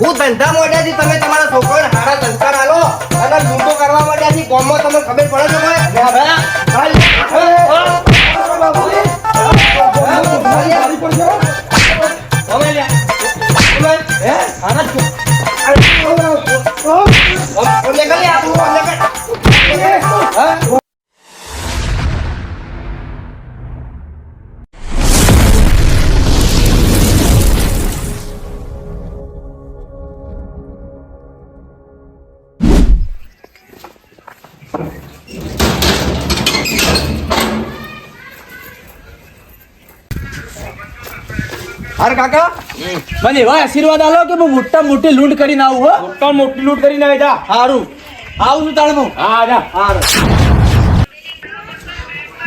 હું ધંધા મોઢાથી તમે તમારા છોકરાને સારા સંસ્કાર આલો અને લૂંટો કરવા મોઢાથી ગામમાં તમને ખબર પડે છે મને એવા આશીર્વાદ આલો કે હું મોટા મોટી લૂંટ કરીને આવું હો. મોટા મોટી લૂંટ કરીને આવી જા. સારું આવું છું તાળમો હા. જા.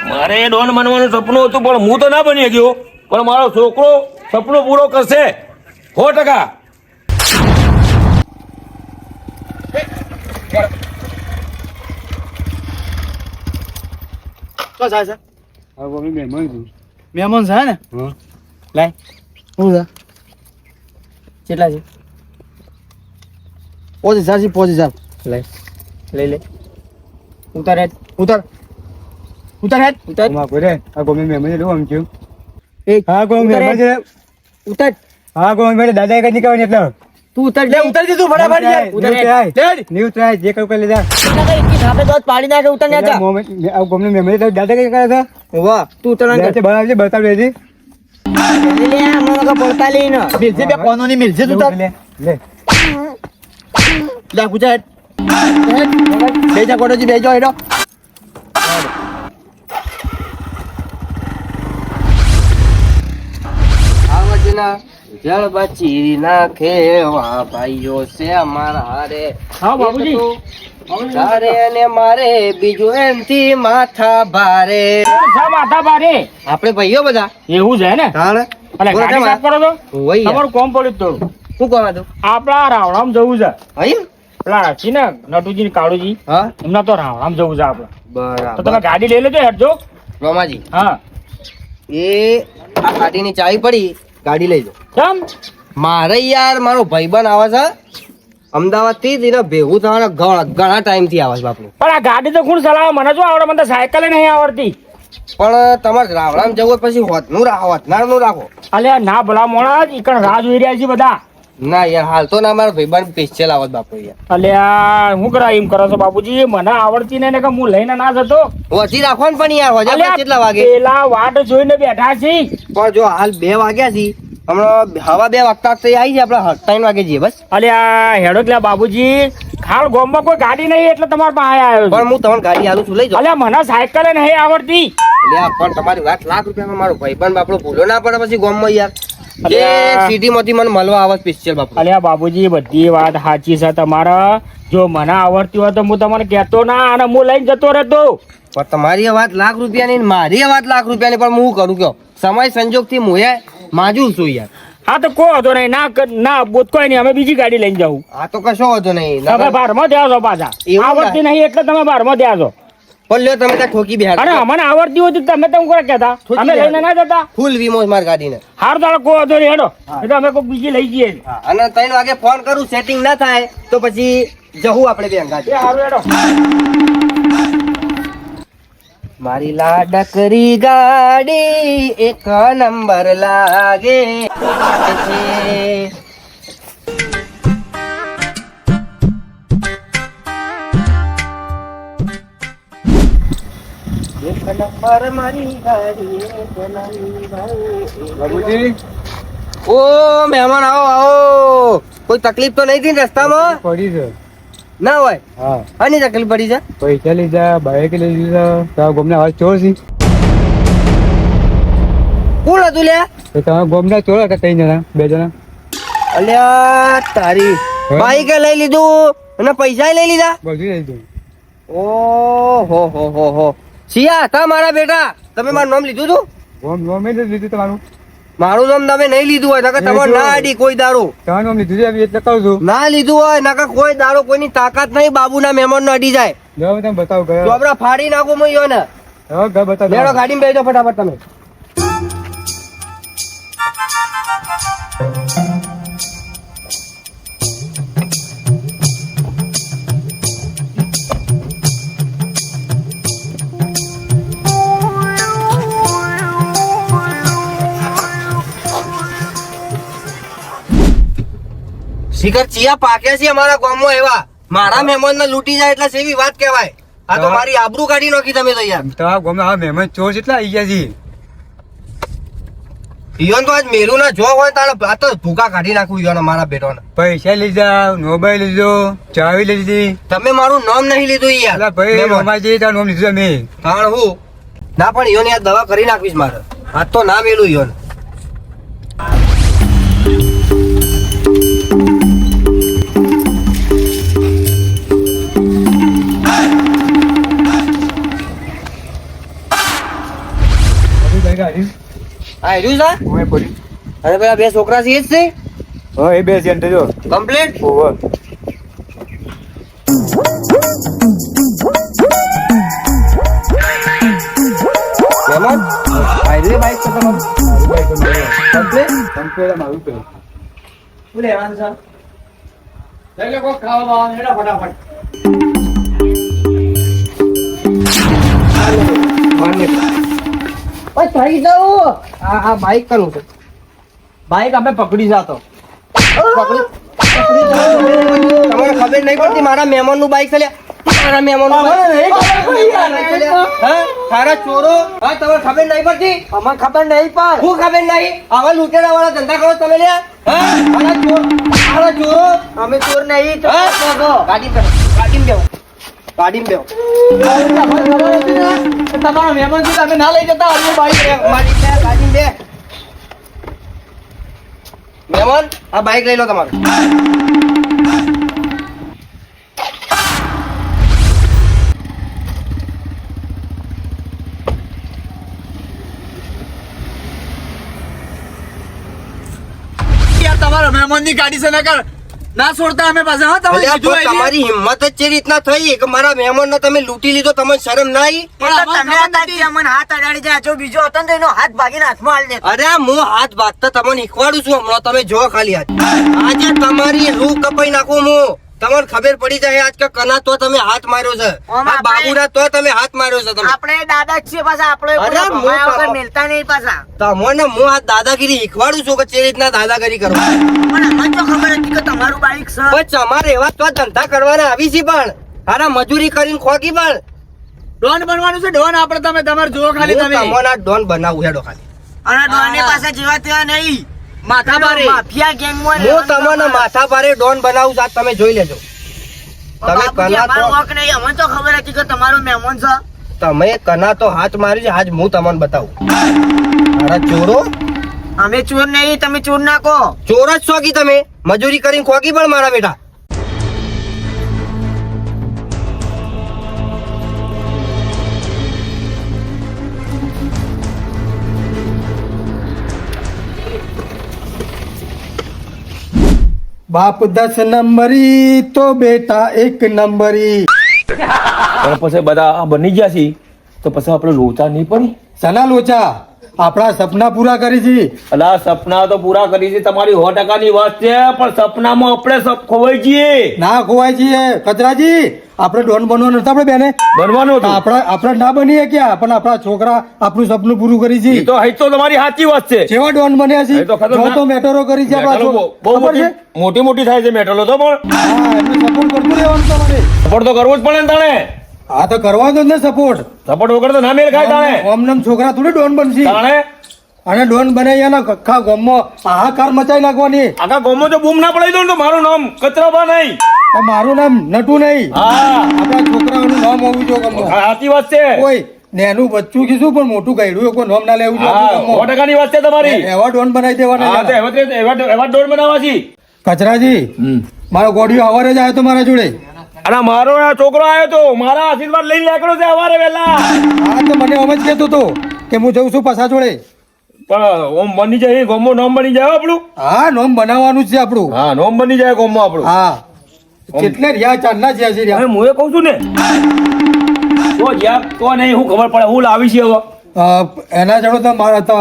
મારે ડોન બનવાનું સપનું હતું પણ હું તો ના બની ગયો. પણ મારો છોકરો સપનું પૂરો કરશે. સો ટકા. થાય મહેમાન છે. ને? લાય. શું છે? કેટલા છે? પોચ હજાર છે પોચ હજાર લઈ લઈ લે. ઉતાર હેડ. ઉતાર. ઉતાર હેડ. ઉતાર. એક ઉતાર હેડ. ઉતાર. હા ગોમે મેરે દાદા કઈ નીકળવાની એટલે. તું ઉતાર લે ઉતાર દે તું ફટાફટ યાર ઉતાર. હેડ. ન્યુ ટ્રાય જે કઈ કરી લીધા લે, થાપે દોત પાડી નાખે ઉતાર ને જા. આ મેમરી તો દાદા કઈ કરે છે? વાહ તું ઉતાર ને બરાબર બનાવજે બતાવજે જી લે લે મને તો પડતા લે ને મિલજે બે કોનોની મિલજે તું લે લે લે ગુજરાત બેજા કોટોજી બેજો હેડો આવજના જળ બચી નાખે વા ભાઈઓ છે અમારા હારે. હા બાબુજી તારે અને મારે બીજું એમથી માથા ભારે. માથા ભારે? આપણે ભાઈઓ બધા. એવું છે ને? અને ગાડી સાફ કરો છો? તમારું કોમ પડ્યું જ થોડું શું કહો હતું? આપડા રાવણામ જવું છે. અહીં પેલા છે ને નટુજી ને કાળુજી. હા? એમના તો રાવણામ જવું છે આપડે તો તમે ગાડી લઈ લેજો હેડજો રોમાજી. હા. એ આ ગાડીની ચાવી પડી ગાડી લઈ જાઓ. કેમ? મારે યાર મારો ભાઈબંધ આવે છે. અમદાવાદથી એને ભેગું થવાના ઘણા ઘણા ટાઈમથી આવે છે બાપુ. પણ આ ગાડી તો કોણ ચલાવે? મને શું આવડે? મને તો સાયકલ નહીં આવડતી. પણ તમારે રાવણામ જવું હોય પછી હોતનું રાખો હોતનારનું રાખો. અલે ના ભલા મોણા ઈકણ રાહ જોઈ રહ્યા છે બધા. ના યાર હાલ તો ના મારા ભાઈબંધ પેસ્ચલ આવત બાપુ યાર. અલ્યા હું કરા એમ કરો છો બાપુજી? મને આવડતી નહીં ને કે હું લઈને ના જતો. વધી રાખો ને પણ યાર વજા કેટલા વાગે? પેલા વાટ જોઈને બેઠા છે પણ જો હાલ બે વાગ્યા છે હમણાં હવા બે વાગતા તો આવી જાય આપણે ત્રણ વાગે જઈએ બસ. અલ્યા હેડો એટલે બાબુજી. ખાલ ગોમમાં કોઈ ગાડી નહીં એટલે તમારા પાસે આવ્યો. પણ હું તમને ગાડી આલું છું લઈ જાઉં અલ્યા મને સાયકલ નહીં આવડતી. અલ્યા પણ તમારી વાત લાખ રૂપિયામાં મારો ભાઈબંધ બાપડો ભૂલો ના પડે પછી ગામમાં યાર. જે અલ્યા. સિટી માંથી મને મળવા આવે સ્પેશિયલ બાપુ. અલ્યા બાબુજી બધી વાત સાચી છે તમારા. જો મને આવડતી હોય તો હું તમને કહેતો ના અને હું લઈને જતો રહેતો. પણ તમારી વાત લાખ રૂપિયાની મારી વાત લાખ રૂપિયાની પણ હું કરું કયો? સમય સંજોગથી હું એ માજુર છું યાર. હા તો કો હતો નહીં. ના ના બોત કોઈ નહીં. અમે બીજી ગાડી લઈને જવું હા તો કશો હતો નહીં. તમે બારમાં ત્યાં છો પાછા. આવડતી નહીં એટલે તમે બારમાં ત્યાં છો. પણ તમે ત્યાં ઠોકી અને અમને આવડતી હોય તો તમે તેમ કહેતા? અમે લઈને ના જતા? ફૂલ વીમો ગાડીને. હાર તારો કો હતો હેડો. એટલે અમે કોઈ બીજી લઈ જઈએ. અને ત્રણ વાગે ફોન કરું સેટિંગ ના થાય તો પછી જવું આપણે બે ગાડી. હારું હેડો. મારી લાડકરી ગાડી એક નંબર લાગે. બાબુજી? ઓ મહેમાન આવો આવો. કોઈ તકલીફ તો નહીં થઈ રસ્તામાં? પડી છે. ના હોય? હા. આની તકલીફ પડી છે? પૈસા લીધા બાઈક લઈ લીધા તારા ગોમના હાથ ચોર છે. કોણ હતું લે તો તમારા ગોમના ચોર હતા ત્રણ જણા બે જણા. અલ્યા તારી? બાઈક લઈ લીધું અને પૈસા લઈ લીધા? બધું લઈ લીધું. ઓ હો હો હો હો. સિયા હતા મારા બેટા? તમે મારું નામ લીધું હતું? ઓમ ગોમે જ લીધું તમારું. મારું નામ તમે નહીં લીધું હોય નકર તમારે ના આડી કોઈ દારૂ તમારું નામ લીધું છે એટલે કહું છું. ના લીધું હોય નકર કોઈ દારૂ કોઈની તાકાત નહીં બાબુના મહેમાન નો અડી જાય. જો તમે બતાવો ગયો આપડે ફાડી નાખું મય યો ને હવે ઘર બતાવો. લેડો ગાડીમાં બેજો ફટાફટ તમે. શિખર ચિયા પાક્યા છે અમારા ગામમાં એવા. મારા મહેમાન ને લૂંટી જાય એટલે સેવી વાત કહેવાય. આ તો મારી આબરૂ કાઢી નાખી તમે તો યાર. તમારા આ મહેમાન ચોર કેટલા આવી ગયા છે. ઈયોન તો આજ મેલું ના જો હોય તારે આ તો ભૂકા કાઢી નાખું ઈયોન અમારા બેટોને. પૈસા લીધા મોબાઈલ લીધો ચાવી લીધી. તમે મારું નામ નહીં લીધું યાર. ભાઈ મહેમાન. અમારે જે તારું નામ લીધું અમે. કારણ હું? ના પણ ઈયોન યાર દવા કરી નાખવીશ મારે. આજ તો ના મેલું ઈવન આ હેર્યું છે? ઓય પડી અરે પેલા બે છોકરા છે એ જ છે હા, એ બે છે જો કમ્પ્લીટ ઓવર બાઈક છે તમારું કમ્પ્લીટ કમ્પ્લેટ પેલું. લઈ લો કોક ખાવા બાવા હેડો ફટાફટ. ઓય થઈ જાઉં હા હા બાઈક કરું છે. બાઈક આપણે પકડી જાતો. પકડી. તમને ખબર નહીં પડતી મારા મહેમાનનું બાઈક લ્યા. મારા મહેમાન હા? તારા ચોરો? હા તમને ખબર નહીં પડતી? અમારે ખબર નહીં પણ. હું ખબર નહીં? આવા લૂંટેરા વાળા ધંધા કરો તમે લ્યા. હા? ચોર અમે ચોર નહીં તો હા? કહો. ગાડીમાં બેહો. તમારે મહેમાન છે તમે ના લઈ જતા અમે બાઈક મારી બે ગાડીમાં બે. મહેમાન આ બાઈક લઈ લો તમારું. તમારા મહેમાનની ગાડી છે ના કર. ના છોડતા અમે પાછા હા તમે અલ્યા, હોય તમારી હિંમત જ જે રીતના થઈ કે મારા મહેમાન ને તમે લૂંટી લીધો તમને શરમ ના આવી તમે હાથ અડાડી જાય જો બીજો હતો ને તો એનો હાથ ભાગીને હાથમાં હાલ દે અરે હું હાથ ભાગતા તમને શીખવાડું છું હમણાં તમે જો ખાલી હાથ આજે તમારી રૂ કપાઈ નાખું હું. તમને ખબર પડી જાય આજ કે કના તો તમે હાથ માર્યો છે. આપણે- તો તમે હાથ માર્યો છે તમે. આપણે દાદા છે છીએ પાછા આપણે મિલતા નહીં પાછા. તમને હું આ દાદાગીરી શીખવાડું છું કે જે રીતના દાદાગીરી કરો? પણ અમને તો ખબર હતી કે તમારું બાઈક છે. બસ અમારે એવા તો ધંધા કરવાના આવી છે પણ. હારા મજૂરી કરીને ખોકી પણ. ડોન બનવાનું છે ડોન આપણે તમે તમારે જુઓ ખાલી તમે. તમને આ ડોન બનાવું હેડો ખાલી. અને ડોન પાસે જેવા ત્યાં નહીં. માથા માફિયા ગેંગ હું તમને માથા ડોન બનાવું છું તમે જોઈ લેજો. તમે કના તો અમને તો ખબર હતી કે તમારો મહેમાન છે. તમે કના તો હાથ મારી આજ હું તમને બતાવું. ચોરો? અમે ચોર નહીં તમે ચોર નાખો. ચોર જ શોખી તમે. મજૂરી કરીને ખોકી પણ મારા બેટા. બાપ દસ નંબરી તો બેટા એક નંબરી. પણ પછી બધા બની ગયા છે તો પછી આપણે લોચા નહીં પડી? સના લોચા? આપણા સપના પૂરા કરી છે. અલા સપના તો પૂરા કરી છે તમારી સો ટકાની વાત છે પણ સપનામાં આપણે ખોવાઈ છીએ ના ખોવાય છીએ કચરાજી આપણે ડોન બનવાનું નતા આપણે બેને? બનવાનું હતું આપણા આપણે ના બનીએ ક્યાં? પણ આપણા છોકરા આપણું સપનું પૂરું કરી છે. તો હઈ તો તમારી સાચી વાત છે. જેવા ડોન બન્યા છે તો જો તો મેટરો કરી છે આપણા બહુ- મોટી મોટી થાય છે મેટરો તો પણ. સપોર્ટ કરતું રહેવાનું તમારે. સપોર્ટ તો કરવો જ પડે ને તાણે. હા તો કરવાનો જ ને સપોર્ટ સપોર્ટ વગર તો ના મેળ ખાય તાણે. ઓમનમ છોકરા થોડી ડોન બનશે. તાણે. અને ડોન બનાવી એના કખા ગામમાં હાહાકાર મચાઈ નાખવાની. આખા ગામમાં જો બૂમ ના પડાવી દો તો મારું નામ કચરાબા નહીં. મારું નામ નટુ નહીં. હા. આપણા છોકરાઓનું નામ હોવું જોઈએ. સાચી વાત છે. કોઈ નેનું બચ્ચું કીધું પણ મોટું ગાયડું કોઈ નોમ ના લેવું જોઈએ. ટકાની વાત છે તમારી. એવા ડોન બનાવી દેવાના હા તો એવા ડોન બનાવવા છી. કચરાજી મારો ગોડિયો હવારે જ આવ્યો તો મારા જોડે. અને મારો આ છોકરો આવ્યો તો મારા આશીર્વાદ લઈને નીકળ્યો છે અમારે વહેલા. હા તો મને આમ જ કહેતો તો કે હું જઉં છું પાછા જોડે. પણ ઓમ બની જાય ગોમો નોમ બની જાય આપણું. હા નોમ બનાવવાનું છે આપણું. હા નોમ બની જાય ગોમો આપણું. હા. કેટલે રહ્યા ચાંદના જ્યાં છે રહ્યા. હું એ કહું છું ને તો જ્યાં તો નહીં હું ખબર પડે હું લાવી છે હવે. એના જોડે તો મારા તો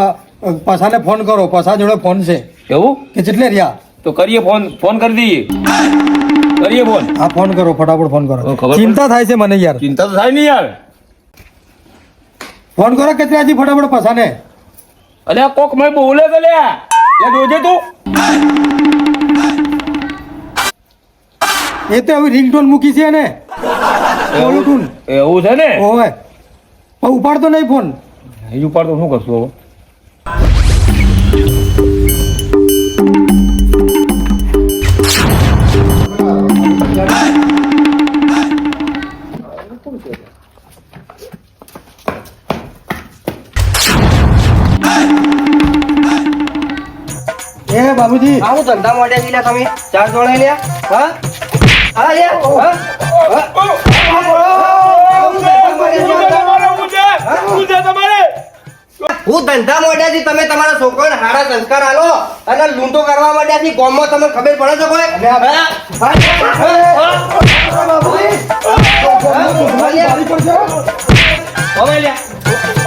પાછાને ફોન કરો પાછા જોડે ફોન છે. એવું? કે કેટલે રહ્યા? તો કરીએ ફોન ફોન કરી દઈએ. કરીએ ફોન. હા ફોન કરો ફટાફટ ફોન કરો. ચિંતા થાય છે મને યાર. ચિંતા તો થાય નહીં યાર. ફોન કરો કેટલાજી ફટાફટ પાછાને અલ્યા કોક મેં બોલે તો લે જોજે તું. એ તો હવે રિંગટોન મૂકી છે ને બોલું એવું છે ને? ઓવે. ઉપાડતો નહીં ફોન. ઉપાડતો શું કરશું હવે? એ બાબુજી. આવું ધંધા માટે લ્યા તમે. ચાર જોડે લ્યા. હા? હા લ્યા. હા? હા? ધંધા મોઢ્યાથી તમે તમારા છોકરાને હારા સંસ્કાર આલો અને લૂંટો કરવા માંડ્યાથી ગામમાં તમને ખબર પડે છે કોઈ? હવે લ્યા.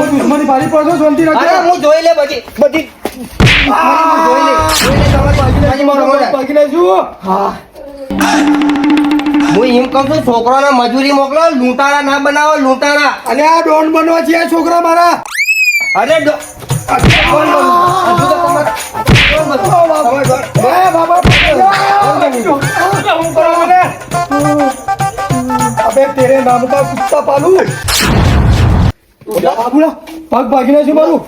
દુશ્મની ભારી પડશો શાંતિ રાખજો. હું જોઈ લે બધી બધી હું એમ કહું છું છોકરાને મજૂરી મોકલો લૂંટારા ના બનાવો લૂંટારા અને આ ડોન બનવા છે આ છોકરા મારા. અરે નામ કા કુત્તા પાલુ. બાબુલા પગ ભાગીને છે મારું.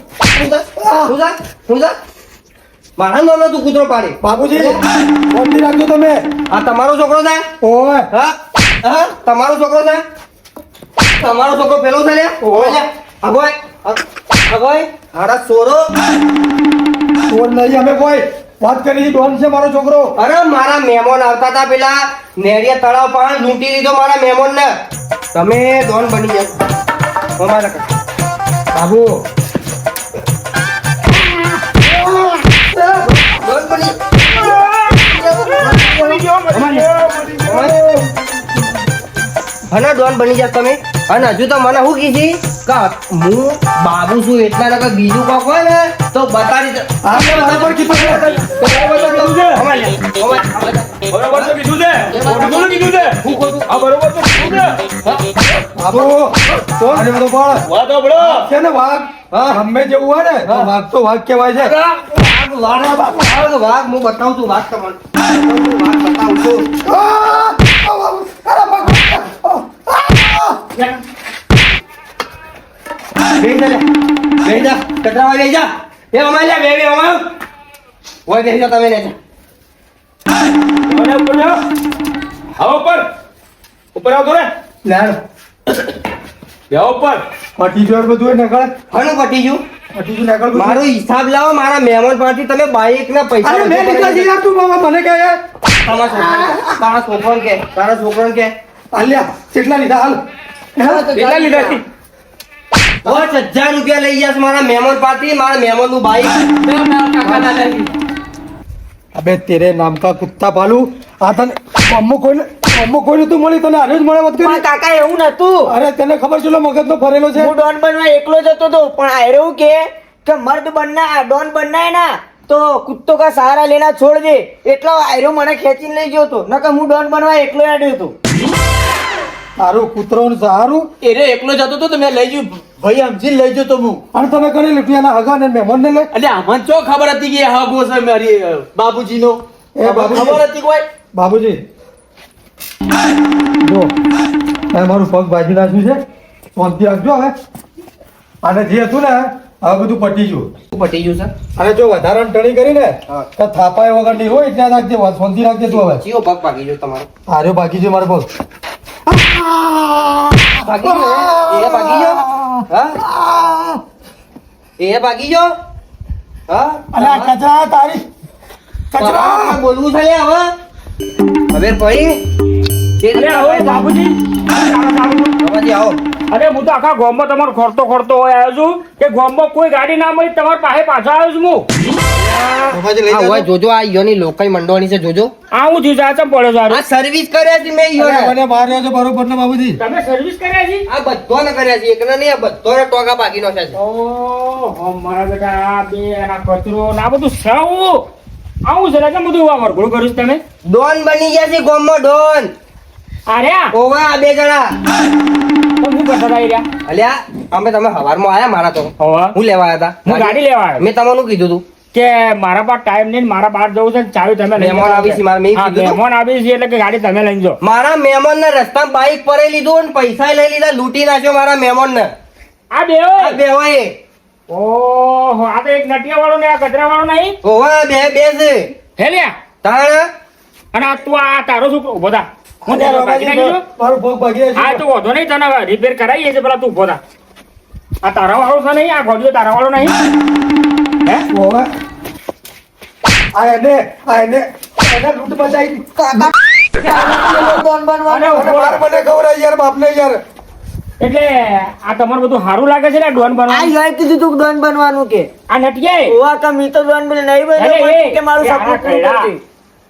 તું કૂતરો પાડી. રાખજો તમે. આ તમારો છોકરો છે? ઓય. હા? હા? તમારો છોકરો છે? તમારો છોકરો પેલો છે લે ઓય. અગોય અગોય હારા સોરો. સોર નહીં અમે કોઈ. વાત કરી ડોન છે મારો છોકરો. અરે, મારા મહેમાન આવતા હતા પેલા. નેરિયા તળાવ પાણી લૂંટી લીધો મારા મહેમાન ને તમે ડોન બની જાવ અમારા બાબુ. અને ડોન બની જાવ તમે. અને હજુ તો મને શું કીધી? કે હું બાબુ છું, એટલા બીજું કોક હોય ને. તો બતાવી દે. આપણે બરાબર કીધું છે. બરોબર તો કીધું છે. ખોટું થોડું કીધું છે. આ બરોબર તો કીધું છે. બાબુ તો આને બધો પણ વાત સાંભળો. છે ને વાઘ? ગમે જેવું હોય ને તો વાઘ તો વાઘ કહેવાય છે. વાઘ, વાઘ, વાઘ, વાઘ, હું બતાવું છું વાઘ તમને. વાઘ બતાવું છું બેહી જા લે. બેહી જા. એ અમારે લે, બે અમાર. ઓય જા તમે લે જા. હવે ઉપર જાઓ. આવો ઉપર. ઉપર આવો રે લેણ બેહો ઉપર. પટી જોર બધું નકળ હણું પટી? પટી જો નકળ મારો હિસાબ લાવો મારા મહેમાન પાસેથી તમે બાઈક ના પૈસા અરે મેં લીધા છે તું બાબા મને કહે. યાર તારા છોકરાને- તારા છોકરાને કે તારા છોકરાને કે અલ્યા કેટલા લીધા? હાલ. કેટલા લીધા? છે હજાર રૂપિયા લઈ ગયા મારા મહેમાન પાર્ટી મારા મહેમાનનું બાઈક અબે તેરે નામ કા કુત્તા પાલુ? આ તને મમ્મો કોઈને મમ્મો કોઈને તું મળી તને આને જ મળે વાત કરી. કાકા એવું નતું. અરે તને ખબર છે મગજ નો ફરેલો છે? હું ડોન બનવા એકલો જ હતો તો પણ આ એવું કે કે મર્દ બનના ડોન બનના ના તો કુત્તો કા સહારા લેના છોડ દે. એટલો આયરો મને ખેંચીને લઈ ગયો હતો. નકર હું ડોન બનવા એકલો આડ્યો તો તારું કૂતરો ને સારું? એરે એકલો જતો તો મેં લઈ ગયો. ભાઈ સમજી લઈ જતો હું. અને તમે કરી લીધું એના હગા ને મહેમાન ને લે? એટલે આમાં ચો ખબર હતી કે હગો છે મારી બાબુજી નો એ ખબર હતી કોઈ? બાબુજી. જો એ મારું પગ બાજુ નાખ્યું છે. શાંતિ રાખજો હવે. અને જે હતું ને હવે બધું પટી ગયું. પટી ગયું છે અને જો વધારાની ટણી કરીને તો થાપાય વગર નહીં હોય ત્યાં રાખજે શાંતિ રાખજે તું હવે. ચિયો પગ ભાગી ગયો તમારો. આર્યો બાકી છે મારો પગ. ભાગી ગયો એ ભાગી ગયો હા એ ભાગી ગયો હા અરે આ કચરા તારી કચરા બોલવું છે લે હવે હવે ભાઈ અરે આવો બાબુજી બાબાજી આવો અરે હું તો આખા ગોમમાં તમારો ખોરતો ખોરતો હોય આવ્યો છું કે ગોમમાં કોઈ ગાડી ના મળી તમારી પાસે પાછો આવ્યો છું હું આ જોજો આ લોકલ છે જોજો. આ હું થયું છે આ સર્વિસ કર્યા છે મેં અરે મને બહાર રહ્યો છે બરોબર ને બાબુજી તમે સર્વિસ કર્યા છે? આ બધોને કર્યા છે એકને નહીં આ બધોને ટોકા બાકી નો છે. ઓહો મારા બેટા આ બે આ કચરો ને બધું સાવું આવું? બધું કર્યું તમે? ડોન બની ગયા છે ગોમમાં ડોન. અરે આ ઓવા આ બે જણા. હું કરતા હતા રહ્યા? અલ્યા અમે તમે હવારમાં આયા મારા તો. હું લેવા આયા હતા હું ગાડી લેવા મેં તમને કીધું તું? કે મારા પાસે ટાઈમ નહીં મારા બહાર જવું છે ને ચાવી તમે લઈ મહેમાન. આવી છે, મારા મહેમાન આવી છે એટલે કે ગાડી તમે લઈ જો મારા મહેમાન ને રસ્તા બાઈક પર લીધું અને પૈસા લઈ લીધા લૂંટી નાખ્યો મારા મહેમાન ને આ બેવો આ બેવો એ ઓહો આ તો એક નટિયા વાળો ને આ ગજરા વાળો નહીં ઓવા બે બે છે. હેલ્યા તાણ? અને આ તું આ તારો શું ઊભો થા. હું તારો ભાગી ભાગી જાય તો વાંધો નહીં તને રિપેર કરાવીએ છે પેલા તું ઊભો થા. આ તારા વાળો છે નહીં? આ ગોડિયો તારા વાળો નહીં? હે ઓવે. આ એને આ એને એને લૂંટ બનવાનો યાર એટલે આ તમારે બધું સારું લાગે છે ને ડોન આ યાર કીધું તું ડોન બનવાનું કે? આ નટિયાએ? ઓવા કે મી તો ડોન બને નહીં કે મારું સપનું પૂરું કરતી.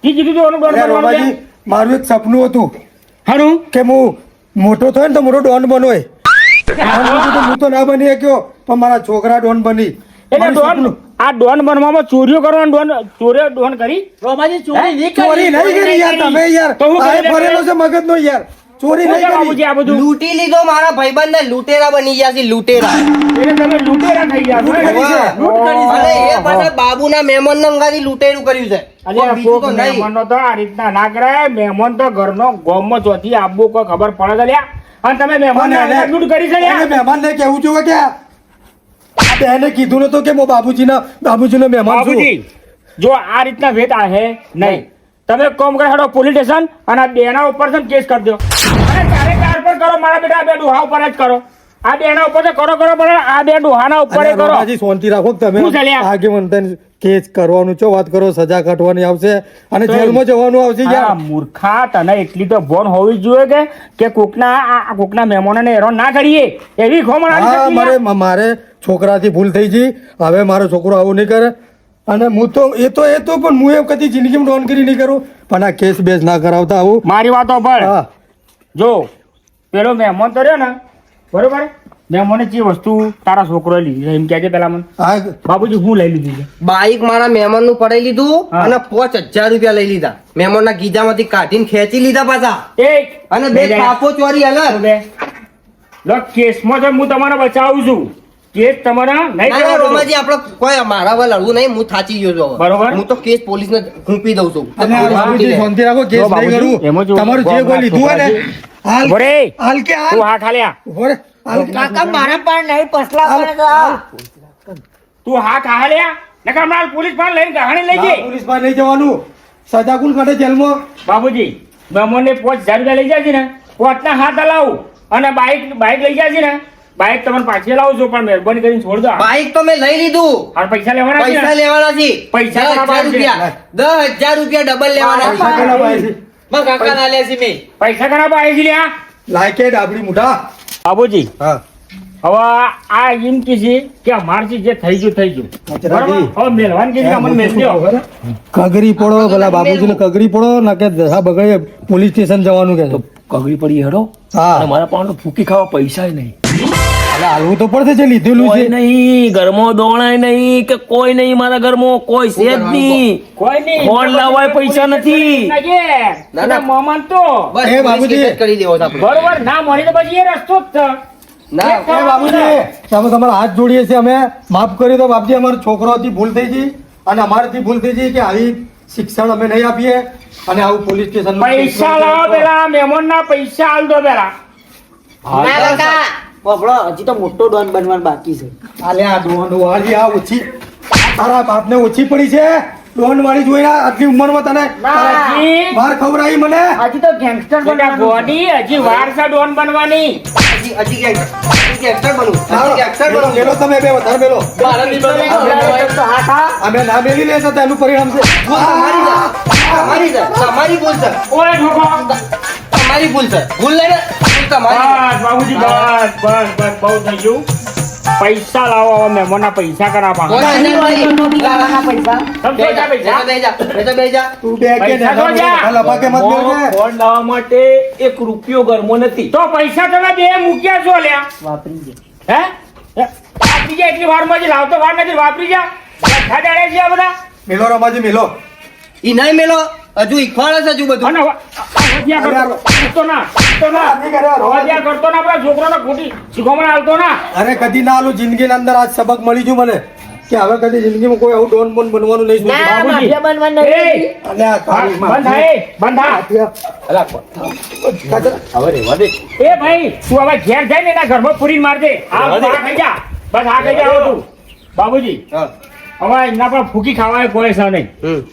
કી કીધું તું ડોન બનવાનું મારું એક સપનું હતું હારું? કે હું મોટો થયો ને તો મોટો ડોન બનોય. હું તો ના બની શક્યો પણ મારા છોકરા ડોન બની. એટલે ડોન આ ડોન બનવામાં ચોરીઓ કરવાનું ડોન ચોરે ડોન કરી. રોમાજી ચોરી નહીં ચોરી નહીં કરી યાર તમે યાર. તો હું ફરેલો છે મગજનો યાર. ચોરી નહીં બાબુજી કરી. આ બધું? લૂટી લીધો મારા ભાઈબંધ ને લૂટેરા બની ગયા છે લૂટેરા. એટલે તમે લૂટેરા થઈ ગયા છો, લૂંટ કરી છે. ઓહો. કરી છે. અરે એ પાછા બાબુના મહેમાન ને અંગાથી લૂટેરું કર્યું છે. બીજું તો આ રીતના ના કરાય. મહેમાન તો ઘરનો ગોમમાં ચોથી આવવું કોઈ ખબર પડે તો લ્યા. અને તમે મહેમાન અને એને- કરી છે મહેમાન ને કેવું છું કે આ બેને કીધું નતું કે હું બાબુજીના બાબુજીનો મહેમાન છું. જો આ રીતના વેત હે? નહીં. તમે કોમ કરે હેડો પોલીસ સ્ટેશન અને આ બેના ઉપર છે કેસ કરી દો. અને તારે કાર પર કરો મારા બેટા બે દુહા ઉપર જ કરો. આ બેના ઉપર કરો કરો પણ આ બે દુહાના ઉપર એ કરો. હજી શાંતિ રાખો તમે. ચાલ્યા? આગેવાન થઈને કેસ કરવાનું છો. વાત કરો સજા કાઢવાની આવશે અને જેલમાં જવાનું આવશે યાર. મૂર્ખા તને એટલી તો ભોન હોવી જોઈએ કે કે કોકના કોકના મહેમાનોને હેરાન ના કરીએ. એવી ખોમણ મારે મારે છોકરાથી ભૂલ થઈ ગઈ. હવે મારો છોકરો આવું નહીં કરે. અને હું તો એ તો એ તો પણ હું એ કદી જિંદગીમાં ડોન કરી નહીં કરું. પણ આ કેસ બેસ ના કરાવતા આવું. મારી વાતો પર. જો પેલો મહેમાન તો રહ્યો ને. બરોબર? મહેમાને જે વસ્તુ તારા છોકરો લીધી છે એમ કહેજે પેલા મને. આ બાબુજી હું લઈ લીધી છે. બાઈક મારા મહેમાનનું પડાઈ લીધું અને પાંચ હજાર રૂપિયા લઈ લીધા. મહેમાન ના ગીજામાંથી કાઢીને ખેંચી લીધા પાછા. એક. અને બે કાપો ચોરી અલગ બે. લો કેસમાં તો હું તમારા બચાવું છું. કેસ તમારા નહીં. રોમાજી આપણે કોઈ મારા પર લડવું નહીં હું થાચી ગયો છું બરોબર. હું તો કેસ પોલીસ ને ખૂંપી દઉં છું. શાંતિ રાખો કેસ નહીં કરું. તમારું જે કોઈ લીધું હોય ને હાલ. હાલ કે તું હાલ. હા ખાલ્યા ઊભો રે. હાલ કે- કાકા મારા નહીં પસલા તો નકર હમણાં પોલીસ પણ લઈને કહાણી લઈ હા, જઈ પોલીસમાં લઈ જવાનું. સજા કુલ કાઢે જેલમાં. બાબુજી મહેમાનને પાંચ હજાર રૂપિયા લઈ જાય છે ને. પાંચના હાથ લાવું અને બાઈક બાઈક લઈ જાય છે ને. બાઈક તમને પાછી લાવજો છું પણ મહેરબાની કરીને છોડ દો બાઈક તો મેં લઈ લીધું. હાલ પૈસા લેવાના પૈસા લેવાના છે. પૈસા દસ હજાર રૂપિયા. દસ હજાર રૂપિયા ડબલ લેવાના પૈસા છે. કેટલા છે? મારા કાકા ના લે છે મેં. પૈસા ઘણા પાડે છે લ્યા. લાયકે ડાબડી મોઢા. બાબુજી હા. હવે આ એમ કે છે કે અમારથી જે થઈ ગયું થઈ ગયું. હવે મેલવાન કે અમને મેલજો? કગરી પડો પેલા બાબુજીને કગરી પડો ના કે દશા બગડે પોલીસ સ્ટેશન જવાનું કે કગરી કગડી પડી હેડો. હા. મારા પાસે ફૂકી ખાવા પૈસા નહીં. હાલવું તો પડશે જે લીધેલું છે. નહીં ઘરમાં દોણાય નહીં કે કોઈ નહીં મારા ઘરમાં કોઈ છે જ નહીં. કોઈ નહીં. ફોન લાવવાય પૈસા નથી. ના, ના. તો. બસ એ બાબુજી. કરી દેવો આપણે. બરોબર ના મળી તો પછી એ રસ્તો જ છે. ના એ બાબુજી. તમે તમારા હાથ જોડીએ છીએ અમે. માફ કરી દો બાપજી અમારો છોકરોથી ભૂલ થઈ ગઈ અને અમારાથી ભૂલ થઈ ગઈ કે આવી શિક્ષણ અમે નહીં આપીએ અને આવું પોલીસ સ્ટેશન પૈસા લાવો પેલા મહેમાન ના પૈસા આલ દો પેલા. ના કાકા. બબડો હજી તો મોટો ડોન બનવાનું બાકી છે. આલે આ ડોન વાળી આ ઓછી તારા બાપને ઓછી પડી છે. ડોન વાળી જોઈને આટલી ઉંમરમાં તને વાર ખવડાવી મને. હજી તો ગેંગસ્ટર બધા બોડી હજી વાર છે ડોન બનવાની. હજી હજી ગેંગ- હજી હજી ચાલો, gangster મેલો તમે બે વધારે મેલો. તો હા હા અમે ના મેલી લેતા તો એનું પરિણામ છે તમારી તમારી તમારી ભૂલ છે. ઓય ઠોકો તમારી ભૂલ છે. ભૂલ લઈને છે. બસ બાબુજી બસ બસ બસ બહુ થઈ ગયું. પૈસા લાવો હવે મહેમાન ના પૈસા કરાવવા. ફોન લાવવા માટે એક રૂપિયો ગરમો નથી. તો પૈસા તમે બે મૂક્યા છો લ્યા. વાપરી હે? વાપરી જા એટલી વારમાં જ લાવતો વાર નથી વાપરી જા. બધા. મેલો રમાજી મેલો. ઈ નહીં મેલો. હજુ ઈખવાડે છે હજુ બધું. અને હવે- કરતો ના કરતો ના. નહીં કરે, રોવા કરતો ના આપણા છોકરાને ખોટી શીખવણ આલતો ના. અરે કદી ના આલું જિંદગીના અંદર આજ સબક મળી ગયું મને. કે હવે કદી જિંદગીમાં કોઈ આવું ડોન બોન બનવાનું નહીં બાબુજી. માફિયા બનવાનું. અને બંધ થા, એ, ભાઈ તું હવે ઘેર જઈને એના ઘરમાં પૂરી મારજે. આ જા. બસ આ ખાઈ જા તું. બાબુજી હા. હવે એમના પણ ફૂકી ખાવાય કોઈ છે નહીં.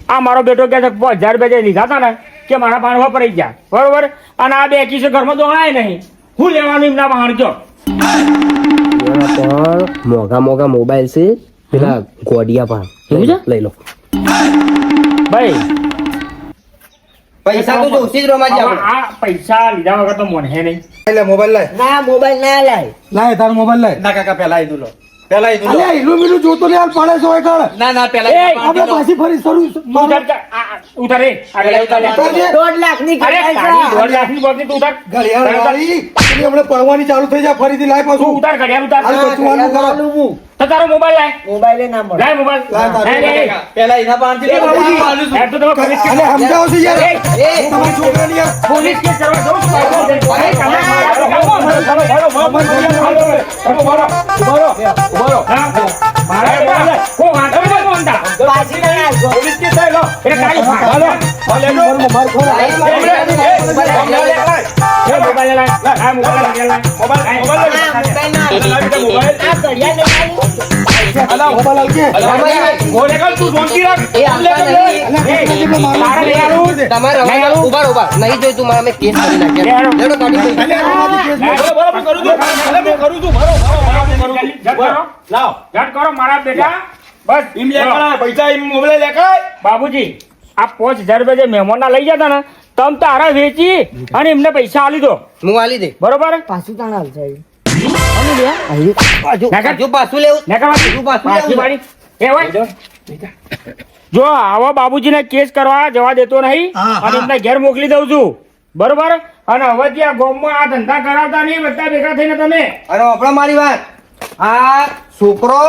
આ મારો બેટો કે છે કે પાંચ હજાર રૂપિયા જે લીધા હતા ને કે મારા પાન વપરાઈ ગયા. બરોબર? અને આ બે કિસ્સો ઘરમાં દોણાય નહીં. હું લેવાનું એમના બહાર જો પણ મોંઘા મોંઘા મોબાઈલ છે પેલા ગોડિયા પણ લઈ લો. ભાઈ. પૈસા તો જોશે જ રમાજી આ પૈસા લીધા વગર તો મને નહીં. એટલે મોબાઈલ લાય ના મોબાઈલ ના લાય. લાય તારો મોબાઈલ લાય. ના કાકા પેલા આઈ દુલો પેલા ઈલું બીલું જોતો ને હાલ પાડે છો એકણ ના ના પેલા આપણે પાછી ફરી શરૂ ઉતાર લે. ઉતારજે. દોઢ લાખની અરે દોઢ લાખની બોટલી તું ઉતાર. ઘડિયાળ વાળી હમણાં પડવાની ચાલુ થઈ જાય ફરીથી તું પાછું ઉતાર ઘડિયાળ ઉતાર. હાલ બચું આનું કરો. તો તારો મોબાઈલ લાય મોબાઈલ ના મળે લાય મોબાઈલ પેલા એના પાસેથી એ તો તમે પોલીસ અલે સમજાવો છો યાર એ, એ, તમારા છોકરાની યાર પોલીસ કેસ કરવા છું. એ, તમે મારા ગામમાં મને તમે ભરો, હા? મારા ગામમાં કોઈ વાંધો નહીં મોંડા પાછી ના લાય. પોલીસ કે થાય, લો. એટલે કાંઈ ભાગો. માર ખોરા. એ, એ, એ, એ, મોબાઈલ લે લે મોબાઈલ લે આ મોબાઈલ લે લાય. મોબાઈલ લે ના, મોબાઈલ ના. આ ઘડિયાળ નહીં લેકડાય. બાબુજી આ પાંચ હજાર રૂપિયા જે મહેમાનના લઈ જતા ને તમ તારા વેચી અને એમને પૈસા આલી દો હું આલી દે બરોબર પાછું તાણ હાલ છે જો આવા બાબુજીને કેસ કરવા જવા દેતો નહીં અને એમને ઘેર મોકલી દઉં છું. બરોબર? અને હવે ત્યાં ગામમાં આ ધંધા કરાવતા નહીં બધા ભેગા થઈને તમે. અને આપણા મારી વાત. આ છોકરો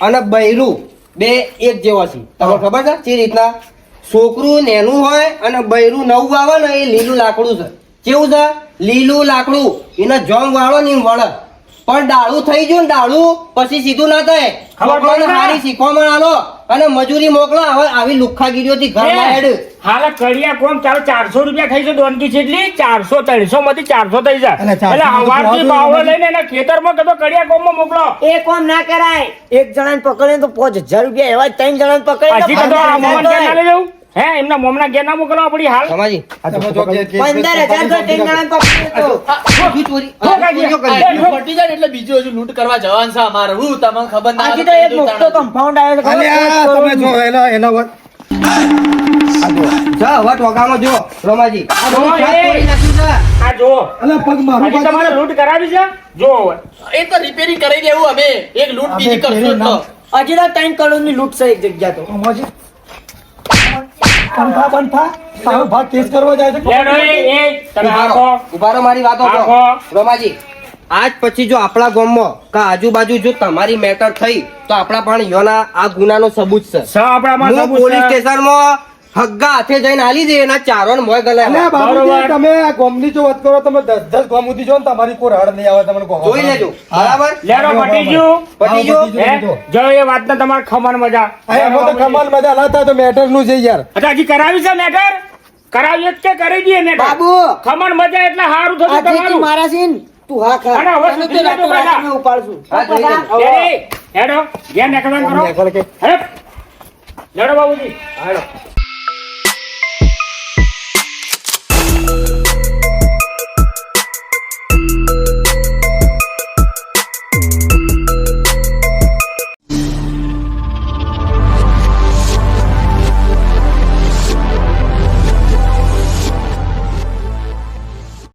અને બૈરું બે એક જેવા છે. તમને ખબર છે? જે રીતના? છોકરું નેનું હોય અને બૈરું નવું આવે ને એ લીલું લાકડું છે. કેવું છે? લીલું લાકડું. એને જંગ વાળો ને વળે. પણ ડાળું થઈ ગયું ને ડાળું પછી સીધું ના થાય. છોકરાને ને? શીખવામાં આલો. અને મજૂરી મોકલો. હવે આવી લુખ્ખાગીરીઓથી ઘર હેડ હાલ કડિયા કોમ ચાલો ચારસો રૂપિયા થઈ છે દોનકી છેટલી ચારસો ત્રણસો માંથી ચારસો થઈ જાય. એટલે હવારથી બાવળો લઈને એના ખેતરમાં કદો કડિયા કોમમાં મોકલો. એ કોમ ના કરાય. એક જણાને પકડે તો પાંચ હજાર રૂપિયા એવા ત્રણ જણાને પકડે હે એમના મોમના ઘેર ના મોકલવા પડી હાલ? સમાજી પંદર હજાર તો પકડે લૂંટ પટી જાય એટલે બીજું હજુ લૂંટ કરવા જવાનું છે અમારે. હું તમને ખબર ના આજે તો એક મોટો કમ્પાઉન્ડ આવ્યો છે ખબર? અલ્યા પાંચ તમે જો કરોડનું. એના એના જા હવે ટોકામાં જો રમાજી આ જો, ખાસ એ. તોડી નાખ્યું છે. આ જો. અલ્યા પગ મારું તમારે લૂંટ કરાવી છે? જો એ તો રિપેરિંગ કરી દેવું અમે. એક લૂંટ બીજી કરશું તો. હજી તો ત્રણ કરોડની લૂંટ છે એક જગ્યા તો. પંથા બંધા તારો ભાગ કેસ કરવા જાય છે. લેડો એ એ તમે ઊભા રહો. આખો. ઊભા રહો મારી વાતો રમાજી આજ પછી જો આપણા ગામમાં કા આજુબાજુ જો તમારી મેટર થઈ તો આપણા પણ યોના આ ગુનાનો સબૂત છે. પોલીસ સ્ટેશનમાં હગ્ગા હાથે જઈને આલી દે એના ચારો ને મોય ગલે અલ્યા બાબુજી તમે આ ગોમની જો વાત કરો તમે દસ દસ ગોમુદી જો ને તમારી કોઈ હળ નહીં આવે તમને ગોમ જોઈ લેજો. બરાબર? લેરો પટી ગયું પતી ગયું? હે? જો એ વાતને તમાર ખમણ મજા. એમાં તો ખમણ મજા લાતા તો મેટરનું છે યાર. અચ્છા હજી કરાવી છે મેટર? કરાવીએ કે કરી દઈએ મેટર? બાબુ! ખમણ મજા એટલે સારું થતું તમારું. મારા સીન તું હા ખા. અને હવે તો રાતો રાત. ઉપાડશું. હા, હેડો. ઘેર નીકળવાનું કરો. નીકળ કે. હે લેડો બાબુજી. હેડો.